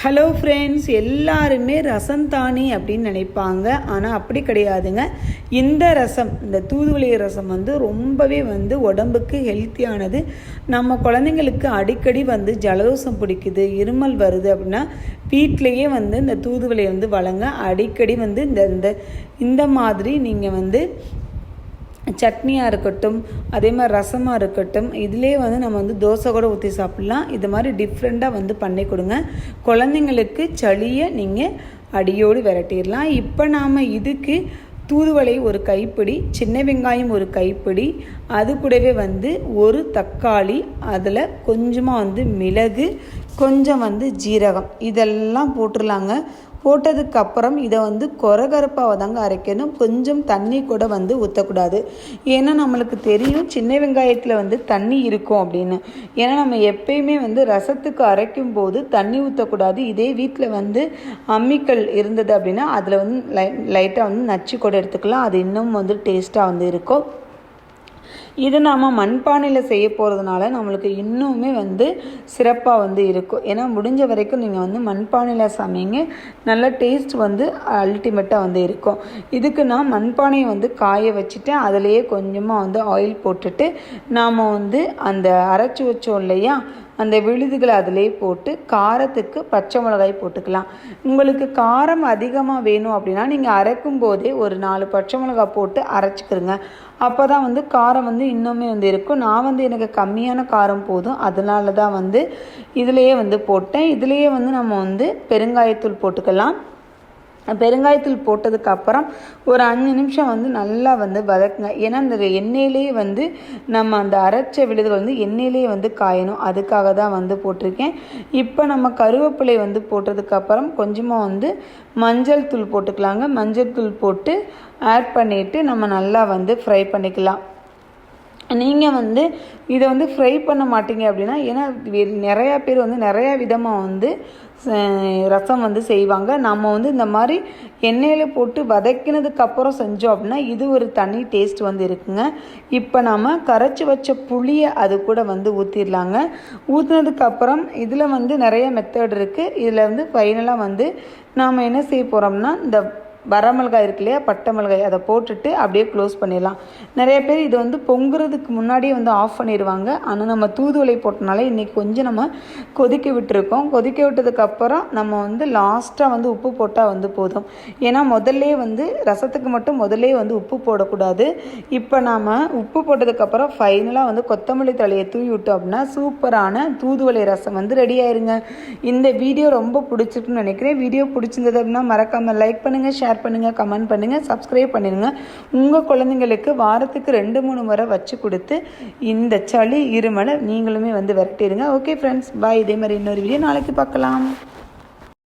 Hello friends எல்லாருமே ரசம் தானி அப்படின்னு நினைப்பாங்க. ஆனால் அப்படி கிடையாதுங்க. இந்த ரசம் இந்த தூதுவளை ரசம் வந்து ரொம்பவே வந்து உடம்புக்கு ஹெல்த்தியானது நம்ம குழந்தைங்களுக்கு அடிக்கடி வந்து ஜலதோஷம் பிடிக்குது இருமல் வருது அப்படின்னா வீட்டிலையே வந்து இந்த தூதுவளையை வந்து வழங்க அடிக்கடி வந்து இந்த இந்த இந்த மாதிரி நீங்கள் வந்து சட்னியாக இருக்கட்டும் அதே மாதிரி ரசமாக இருக்கட்டும் இதிலே வந்து நம்ம வந்து தோசை கூட ஊற்றி சாப்பிட்லாம். இது மாதிரி டிஃப்ரெண்ட்டாக வந்து பண்ணி கொடுங்க. குழந்தைங்களுக்கு சளியை நீங்கள் அடியோடு விரட்டிடலாம். இப்போ நாம் இதுக்கு தூதுவளை ஒரு கைப்பிடி சின்ன வெங்காயம் ஒரு கைப்பிடி அது கூடவே வந்து ஒரு தக்காளி அதில் கொஞ்சமாக வந்து மிளகு கொஞ்சம் வந்து ஜீரகம் இதெல்லாம் போட்டுடலாங்க. போட்டதுக்கப்புறம் இதை வந்து கொரகரப்பாக தாங்க அரைக்கணும். கொஞ்சம் தண்ணி கூட வந்து ஊற்றக்கூடாது ஏன்னா நம்மளுக்கு தெரியும் சின்ன வெங்காயத்தில் வந்து தண்ணி இருக்கும் அப்படின்னு. ஏன்னா நம்ம எப்பயுமே வந்து ரசத்துக்கு அரைக்கும் போது தண்ணி ஊற்றக்கூடாது இதே வீட்டில் வந்து அம்மிக்கல் இருந்தது அப்படின்னா அதில் வந்து லை லைட்டாக வந்து நச்சு கூட எடுத்துக்கலாம். அது இன்னும் வந்து டேஸ்ட்டாக வந்து இருக்கும். இது நாம் மண்பானையில் செய்ய போகிறதுனால நம்மளுக்கு இன்னுமே வந்து சிறப்பாக வந்து இருக்கும். ஏன்னா முடிஞ்ச வரைக்கும் நீங்கள் வந்து மண்பானையில் சமைங்க. நல்ல டேஸ்ட் வந்து அல்டிமேட்டாக வந்து இருக்கும். இதுக்கு நான் மண்பானையை வந்து காய வச்சுட்டு அதிலேயே கொஞ்சமாக வந்து ஆயில் போட்டுட்டு நாம் வந்து அந்த அரைச்சி வச்சோம் இல்லையா அந்த விழுதுகளை அதிலே போட்டு காரத்துக்கு பச்சை மிளகாய் போட்டுக்கலாம். உங்களுக்கு காரம் அதிகமாக வேணும் அப்படின்னா நீங்கள் அரைக்கும் போதே ஒரு நாலு பச்சை மிளகாய் போட்டு அரைச்சிக்கிறங்க அப்போ தான் வந்து காரம் வந்து இன்னுமே வந்து இருக்கும். நான் வந்து எனக்கு கம்மியான காரம் போதும். அதனால தான் வந்து இதிலையே வந்து போட்டேன். இதுலேயே வந்து நம்ம வந்து பெருங்காயத்தூள் போட்டுக்கலாம். பெருங்காயத்தூள் போட்டதுக்கு அப்புறம் ஒரு அஞ்சு நிமிஷம் வந்து நல்லா வந்து வதக்குங்க. ஏன்னா அந்த எண்ணெயிலேயே வந்து நம்ம அந்த அரைச்ச விழுதுகள் வந்து எண்ணெயிலேயே வந்து காயணும். அதுக்காக தான் வந்து போட்டிருக்கேன். இப்போ நம்ம கருவேப்பிலை வந்து போட்டதுக்கப்புறம் கொஞ்சமாக வந்து மஞ்சள் தூள் போட்டுக்கலாங்க. மஞ்சள் தூள் போட்டு ஆட் பண்ணிவிட்டு நம்ம நல்லா வந்து ஃப்ரை பண்ணிக்கலாம். நீங்கள் வந்து இதை வந்து ஃப்ரை பண்ண மாட்டீங்க அப்படின்னா ஏன்னா நிறையா பேர் வந்து நிறையா விதமாக வந்து ரசம் வந்து செய்வாங்க. நம்ம வந்து இந்த மாதிரி எண்ணெயில் போட்டு வதக்கினதுக்கப்புறம் செஞ்சோம் அப்படின்னா இது ஒரு தனி டேஸ்ட் வந்து இருக்குங்க. இப்போ நாம் கரைச்சி வச்ச புளியை அது கூட வந்து ஊற்றிடலாங்க ஊற்றினதுக்கப்புறம் இதில் வந்து நிறைய மெத்தட் இருக்குது இதில் வந்து ஃபைனலாக வந்து நாம் என்ன செய்ய போகிறோம்னா இந்த வரமிளகாய் இருக்கு இல்லையா? பட்டை மிளகாய். அதை போட்டுட்டு அப்படியே க்ளோஸ் பண்ணிடலாம். நிறைய பேர் இது வந்து பொங்குறதுக்கு முன்னாடியே வந்து ஆஃப் பண்ணிடுவாங்க. ஆனால் நம்ம தூதுவளை போட்டனால இன்றைக்கி கொஞ்சம் நம்ம கொதிக்க விட்டுருக்கோம். கொதிக்க விட்டதுக்கப்புறம் நம்ம வந்து லாஸ்ட்டாக வந்து உப்பு போட்டால் வந்து போதும். ஏன்னா முதல்லே வந்து ரசத்துக்கு மட்டும் முதல்லே வந்து உப்பு போடக்கூடாது. இப்போ நாம் உப்பு போட்டதுக்கப்புறம் ஃபைனலாக வந்து கொத்தமல்லி தலையை தூவி விட்டோம் அப்படின்னா சூப்பரான தூதுவளை ரசம் வந்து ரெடி ஆயிருங்க. இந்த வீடியோ ரொம்ப பிடிச்சிருக்குன்னு நினைக்கிறேன். வீடியோ பிடிச்சிருந்தது அப்படின்னா மறக்காமல் லைக் பண்ணுங்கள் ஷேர் ஷேர் பண்ணுங்கள் கமெண்ட் பண்ணுங்கள் சப்ஸ்கிரைப் பண்ணிடுங்க உங்கள் குழந்தைங்களுக்கு வாரத்துக்கு ரெண்டு மூணு முறை வச்சு கொடுத்து இந்த சளி இருமலை நீங்களுமே வந்து விரட்டிடுங்க. ஓகே ஃப்ரெண்ட்ஸ் பாய் இதே மாதிரி இன்னொரு வீடியோ நாளைக்கு பார்க்கலாம்.